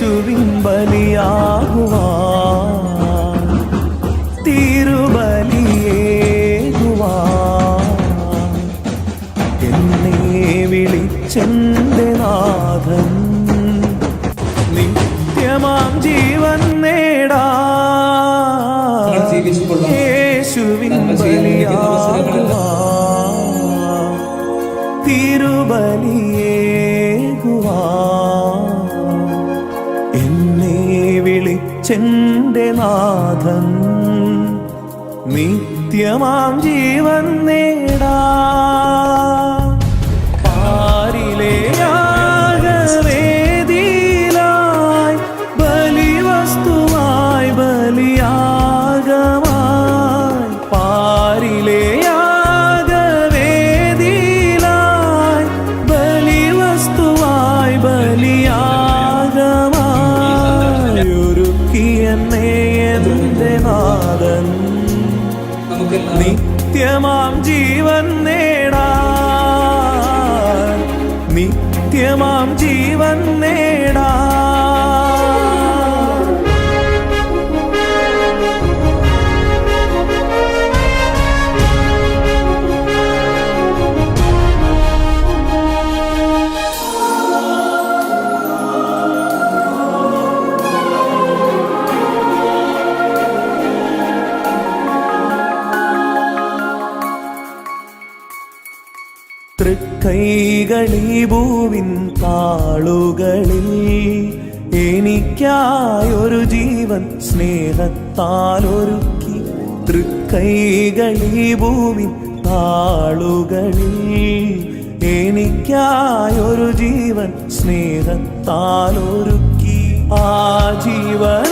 യേശുവിൻ ബലിയാകുവാൻ തിരുബലിയേകുവാൻ. എന്നെ വിളിച്ചെന്റെ നാഥൻ നിത്യമാം ജീവൻ നേടാ. യേശുവിൻ ബലിയാകുവാ ചെയ്യാൻ എന്നെ വിളിച്ചെന്റെ നാഥൻ നിത്യമാം ജീവൻ നേടാ നാഥൻ നിത്യമാം ജീവൻ നേടാ നിത്യമാം ജീവൻ നേടാൻ. തൃക്കൈകളീ ഭൂവിൻ താളുകളിൽ എനിക്കായൊരു ജീവൻ സ്നേഹത്താൽ ഒരുക്കി തൃക്കൈകളി ഭൂവിൻ താളുകളിൽ എനിക്കായൊരു ജീവൻ സ്നേഹത്താൽ ഒരുക്കി ആ ജീവൻ